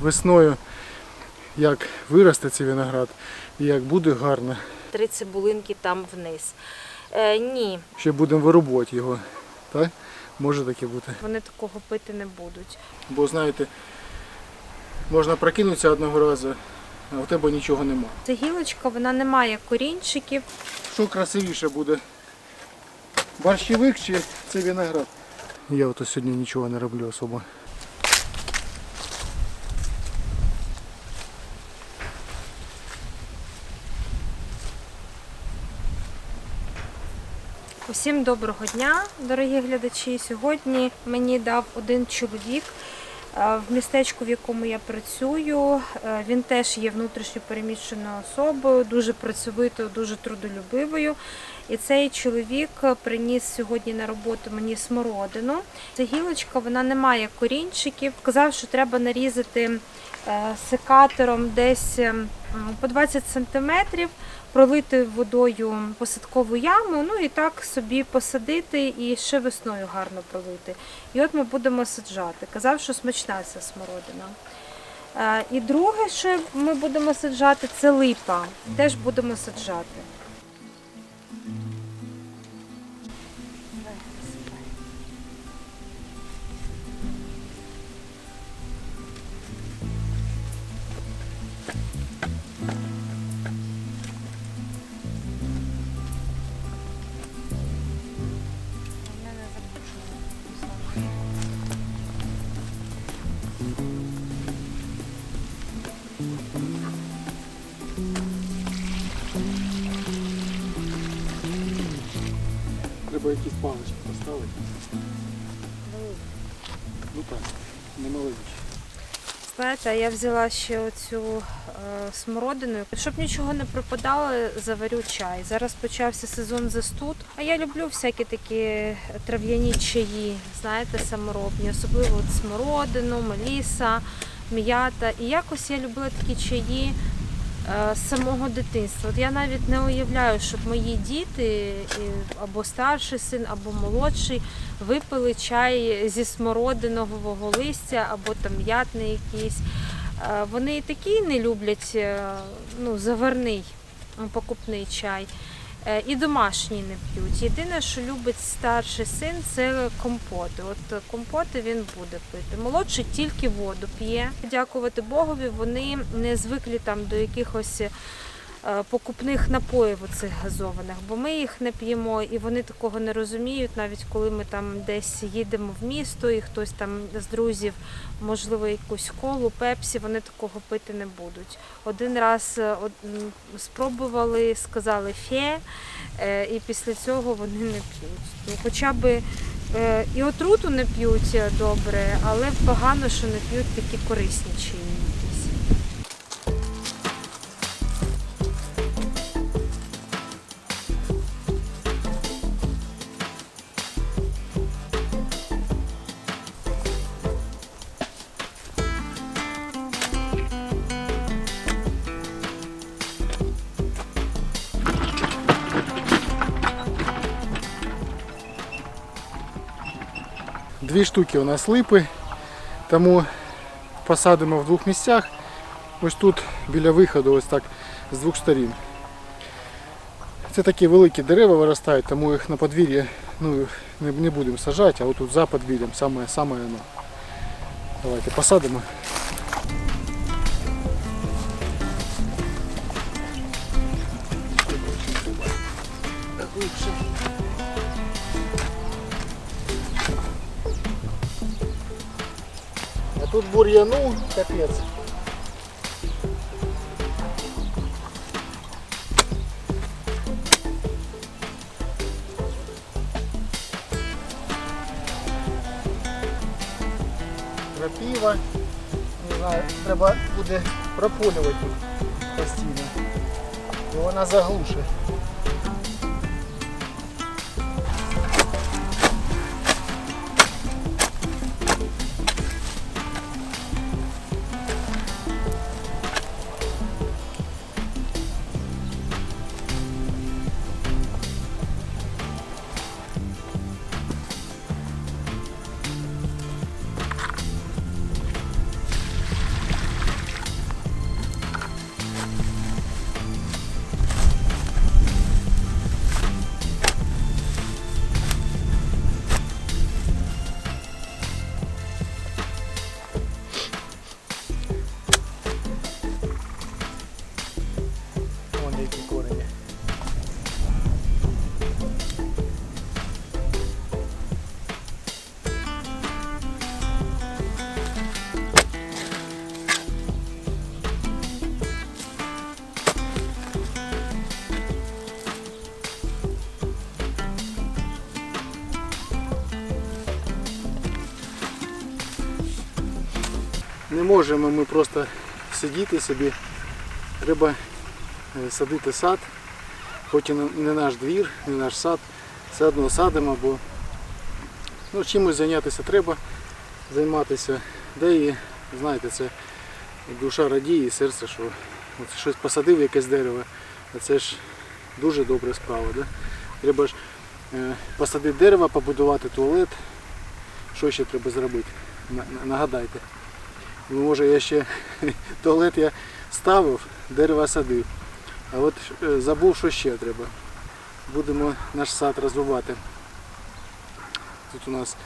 весною, як виросте цей виноград і як буде гарно. Три цибулинки там вниз. Е, ні, Ще будемо вирубувати його. Так? Може таке бути. вони такого пити не будуть. Бо знаєте, можна прокинутися одного разу, а у тебе нічого нема. Ця гілочка вона не має корінчиків. Що красивіше буде? Борщевик чи це виноград? Я ото сьогодні нічого не роблю особо. Усім доброго дня, дорогі глядачі. Сьогодні мені дав один чоловік е, в містечку, в якому я працюю. Е, Він теж є внутрішньо переміщеною особою, дуже працьовитою, дуже трудолюбивою. І цей чоловік приніс сьогодні на роботу мені смородину. Ця гілочка вона не має корінчиків. Сказав, що треба нарізати е, секатором десь ем, по 20 сантиметрів пролити водою посадкову яму, ну і так собі посадити і ще весною гарно пролити. І от ми будемо саджати. Казав, що смачна ця смородина. Е, І друге, що ми будемо саджати, це липа. Теж будемо саджати. Треба якісь палички поставити. Ну так, немаленькі. Знаєте, я взяла ще оцю е, смородину. Щоб нічого не пропадало, заварю чай. Зараз почався сезон застуд. А я люблю всякі такі трав'яні чаї, знаєте, саморобні, особливо от смородину, меліса, м'ята. І якось я любила такі чаї з самого дитинства. От я навіть не уявляю, щоб мої діти або старший син, або молодший випили чай зі смородинового листя або там м'ятний якийсь. Е, Вони і такі не люблять е, ну, заварний покупний чай. Е, І домашні не п'ють. Єдине, що любить старший син, це компоти. От е, компоти він буде пити. Молодший тільки воду п'є. Дякувати Богові, вони не звикли там до якихось е, покупних напоїв оцих газованих, бо ми їх не п'ємо, і вони такого не розуміють, навіть коли ми там десь їдемо в місто, і хтось там з друзів, можливо, якусь колу, пепсі, вони такого пити не будуть. Один раз е, спробували, сказали фе, е, і після цього вони не п'ють. Ну, хоча б е, і отруту не п'ють е, добре, але погано, що не п'ють такі корисні чаї Дві штуки у нас липи, тому посадимо в двох місцях. Ось тут біля виходу, ось так з двох сторін. Це такі великі дерева виростають, тому їх на подвір'ї ну, не, не будемо сажати, а отут за подвір'ям саме, саме воно. Давайте посадимо. Тут бур'яну капець. Крапіва. Не знаю, треба буде прополювати постійно. Бо вона заглушить. Можемо ми просто сидіти собі. Треба е, садити сад, хоч і не- не наш двір, не наш сад, все одно садимо, бо ну, чимось зайнятися треба, займатися. Да і знаєте, це душа радіє і серце, що от щось посадив якесь дерево, а це ж дуже добра справа. Да? Треба ж е, посадити дерево, побудувати туалет. Що ще треба зробити? На- на- Нагадайте. Ну, може я ще туалет я ставив, дерева садив. А от е, забув, що ще треба. Будемо наш сад розвивати. Тут у нас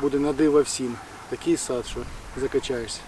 буде на диво всім. Такий сад, що закачаєшся.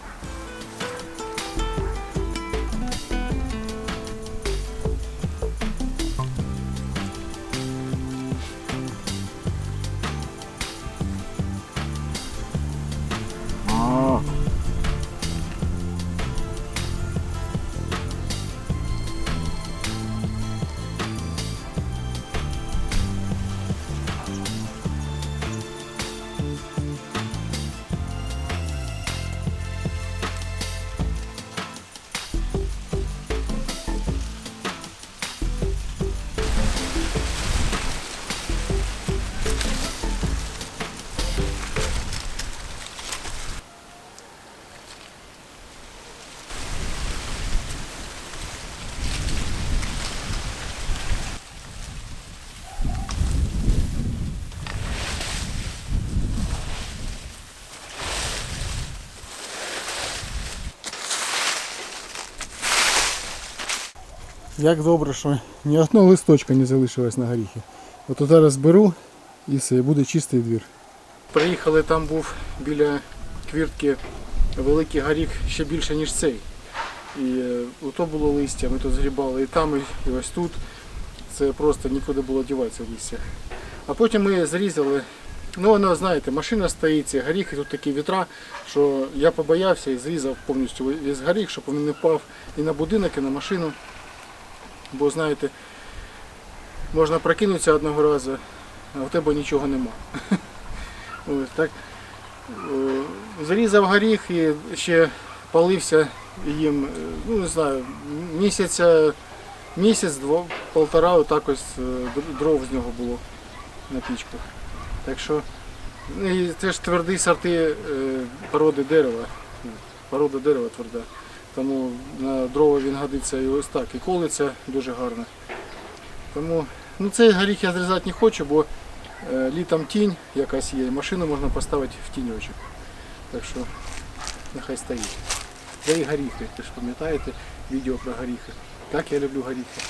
Як добре, що ні одного листочка не залишилось на горіхи. От зараз беру і все, буде чистий двір. Приїхали, там був біля квіртки великий горіх ще більше, ніж цей. І е, ото було листя, ми тут згрібали і там, і, і ось тут. Це просто нікуди було діватися листя. А потім ми зрізали. Ну, воно, знаєте, машина стоїть, ці горіхи, тут такі вітра, що я побоявся і зрізав повністю весь горіх, щоб він не впав і на будинок, і на машину. Бо знаєте, можна прокинутися одного разу, а в тебе нічого нема. Ось так. Е, Зрізав горіх і ще палився їм, е, ну не знаю, місяця, місяць, два, полтора, отак ось е, дров з нього було на пічках. Так що ну, і це ж тверді сорти породи дерева. Порода дерева тверда. Тому на дрова він годиться і ось так, і колиться дуже гарно. Тому ну, цей горіх я зрізати не хочу, бо е, літом тінь якась є, і машину можна поставити в тіньочок. Так що нехай стоїть. Де і горіхи, ви ж пам'ятаєте відео про горіхи. Так я люблю горіхи.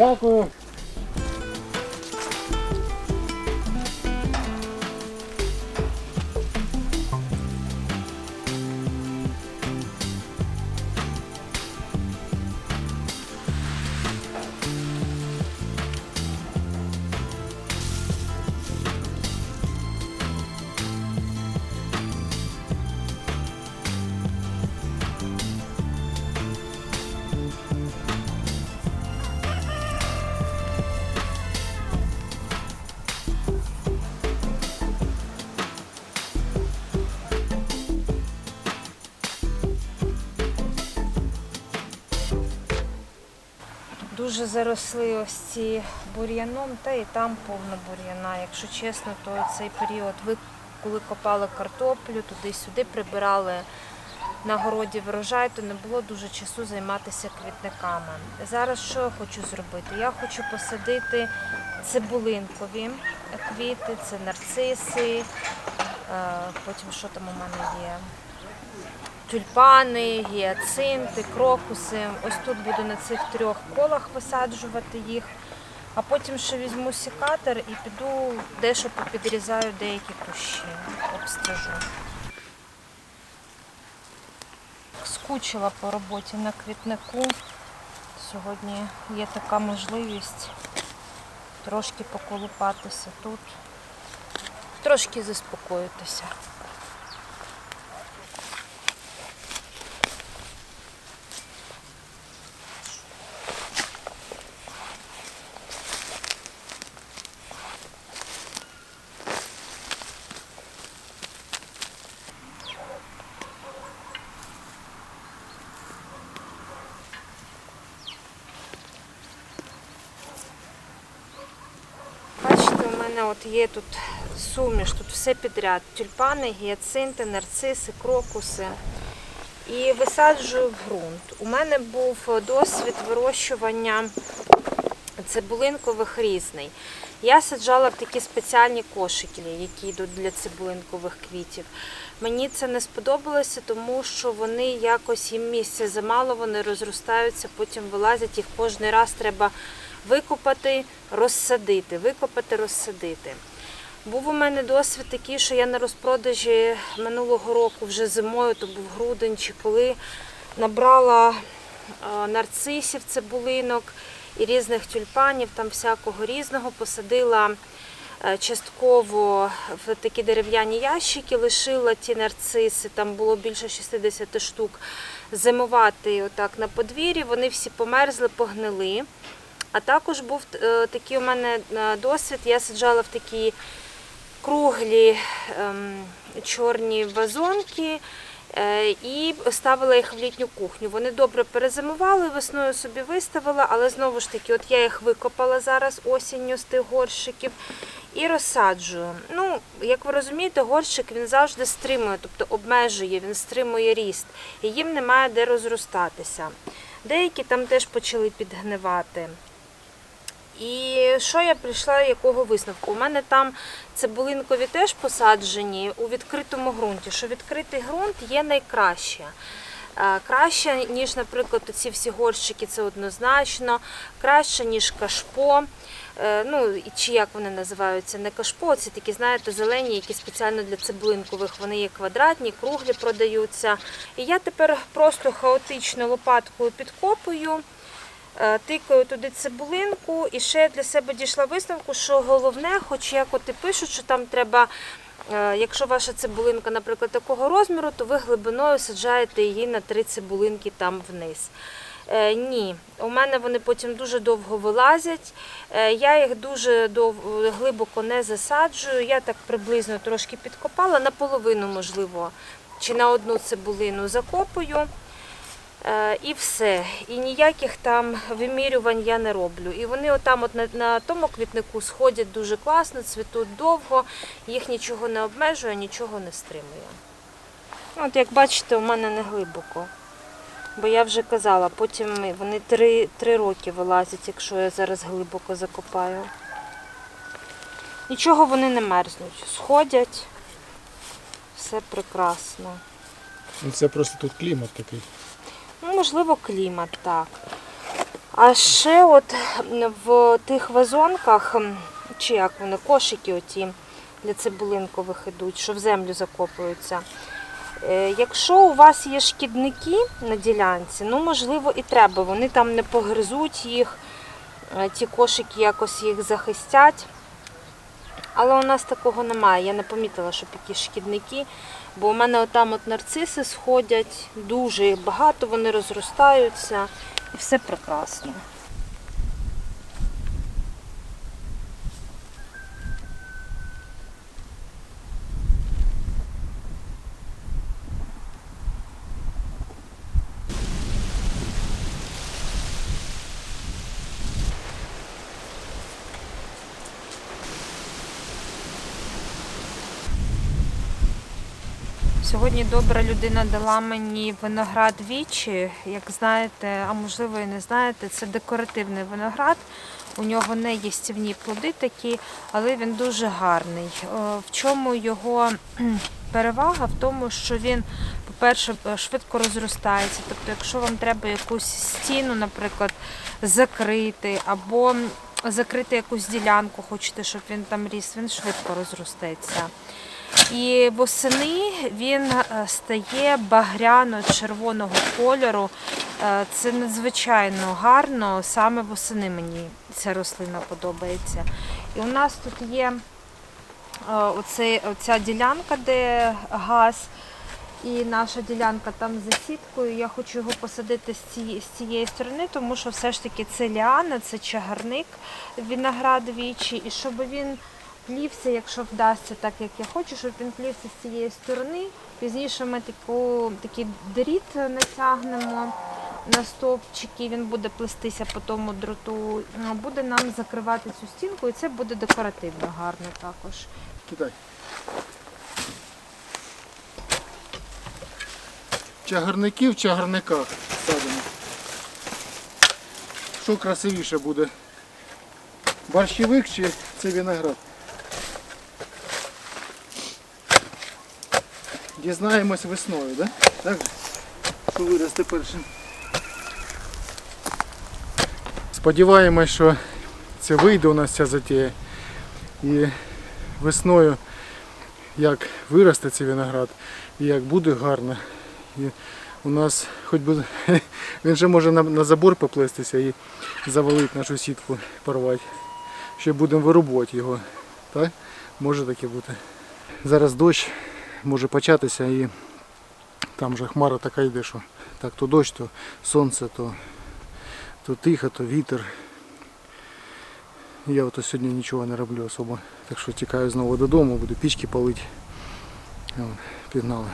Дякую. Дуже заросли ось ці бур'яном, та і там повно бур'яна. Якщо чесно, то цей період ви коли копали картоплю, туди-сюди прибирали на городі врожай, то не було дуже часу займатися квітниками. Зараз що я хочу зробити? Я хочу посадити цибулинкові квіти, це нарциси, е, потім що там у мене є? Тюльпани, гіацинти, крокуси. Ось тут буду на цих трьох колах висаджувати їх. А потім ще візьму секатор і піду дещо попідрізаю деякі кущі, обстежу. Скучила по роботі на квітнику. Сьогодні є така можливість трошки поколупатися тут, трошки заспокоїтися. Бачите, у мене от є тут суміш, тут все підряд. Тюльпани, гіацинти, нарциси, крокуси. І висаджую в ґрунт. У мене був досвід вирощування цибулинкових різний. Я саджала в такі спеціальні кошики, які йдуть для цибулинкових квітів. Мені це не сподобалося, тому що вони якось їм місця замало, вони розростаються, потім вилазять, їх кожен раз треба викопати, розсадити, викопати, розсадити. Був у мене досвід такий, що я на розпродажі минулого року, вже зимою, то був грудень чи коли, набрала е, нарцисів, цибулинок і різних тюльпанів, там всякого різного, посадила е, частково в такі дерев'яні ящики, лишила ті нарциси, там було більше 60 штук, зимувати отак на подвір'ї, вони всі померзли, погнили. А також був е, такий у мене е, досвід, я саджала в такі круглі ем, чорні вазонки е, і ставила їх в літню кухню. Вони добре перезимували, весною собі виставила, але знову ж таки, от я їх викопала зараз осінню з тих горщиків і розсаджую. Ну, як ви розумієте, горщик він завжди стримує, тобто обмежує, він стримує ріст, і їм немає де розростатися. Деякі там теж почали підгнивати. І що я прийшла, якого висновку? У мене там цибулинкові теж посаджені у відкритому ґрунті, що відкритий ґрунт є найкраще. Е, Краще, ніж, наприклад, ці всі горщики, це однозначно, краще, ніж кашпо. Е, Ну, чи як вони називаються, не кашпо, це такі, знаєте, зелені, які спеціально для цибулинкових. Вони є квадратні, круглі продаються. І я тепер просто хаотично лопаткою підкопую. Е, Тикаю туди цибулинку і ще для себе дійшла висновку, що головне, хоч як от і пишуть, що там треба, е, якщо ваша цибулинка, наприклад, такого розміру, то ви глибиною саджаєте її на три цибулинки там вниз. Е, Ні, у мене вони потім дуже довго вилазять. Я їх дуже дов- глибоко не засаджую. Я так приблизно трошки підкопала, наполовину, можливо, чи на одну цибулину закопую. Е, І все. І ніяких там вимірювань я не роблю. І вони отам от на, на тому квітнику сходять дуже класно, цвітуть довго, їх нічого не обмежує, нічого не стримує. От як бачите, у мене не глибоко. Бо я вже казала, потім вони три, три роки вилазять, якщо я зараз глибоко закопаю. Нічого вони не мерзнуть. Сходять, все прекрасно. Ну, Це просто тут клімат такий. Ну, можливо, клімат, так. А ще от в тих вазонках, чи як вони, кошики оті для цибулинкових ідуть, що в землю закопуються. Е, Якщо у вас є шкідники на ділянці, ну можливо і треба. Вони там не погризуть їх, е, ті кошики якось їх захистять. Але у нас такого немає. Я не помітила, щоб якісь шкідники. Бо у мене отам от нарциси сходять, дуже багато, вони розростаються і все прекрасно. Сьогодні добра людина дала мені виноград вічі. Як знаєте, а можливо і не знаєте, це декоративний виноград. У нього не їстівні плоди такі, але він дуже гарний. Е, В чому його перевага? В тому, що він, по-перше, швидко розростається. Тобто, якщо вам треба якусь стіну, наприклад, закрити, або закрити якусь ділянку, хочете, щоб він там ріс, він швидко розростеться. І восени він е, стає багряно-червоного кольору. Е, Це надзвичайно гарно. Саме восени мені ця рослина подобається. І у нас тут є е, оцей, оця ділянка, де газ. І наша ділянка там за сіткою. Я хочу його посадити з цієї, з цієї сторони, тому що все ж таки це ліана, це чагарник виноград вічі. І щоб він плівся, якщо вдасться так, як я хочу, щоб він плівся з цієї сторони. Пізніше ми таку, такий дріт натягнемо на стовпчики, він буде плестися по тому дроту, буде нам закривати цю стінку, і це буде декоративно гарно також. Кидай. Чагарники в чагарниках садимо. Що красивіше буде? Борщовик чи це виноград? Дізнаємось весною, да? так? Що виросте першим. Сподіваємось, що це вийде у нас ця затія. І весною як виросте цей виноград і як буде гарно. І у нас хоч би він же може на, на забор поплестися і завалити нашу сітку, порвати. Ще будемо вирубувати його. Так? Може таке бути. Зараз дощ може початися і там же хмара така йде, що так то дощ, то сонце, то, то тихо, то вітер. Я ото сьогодні нічого не роблю особо. Так що тікаю знову додому, буду пічки палити. Пігнали.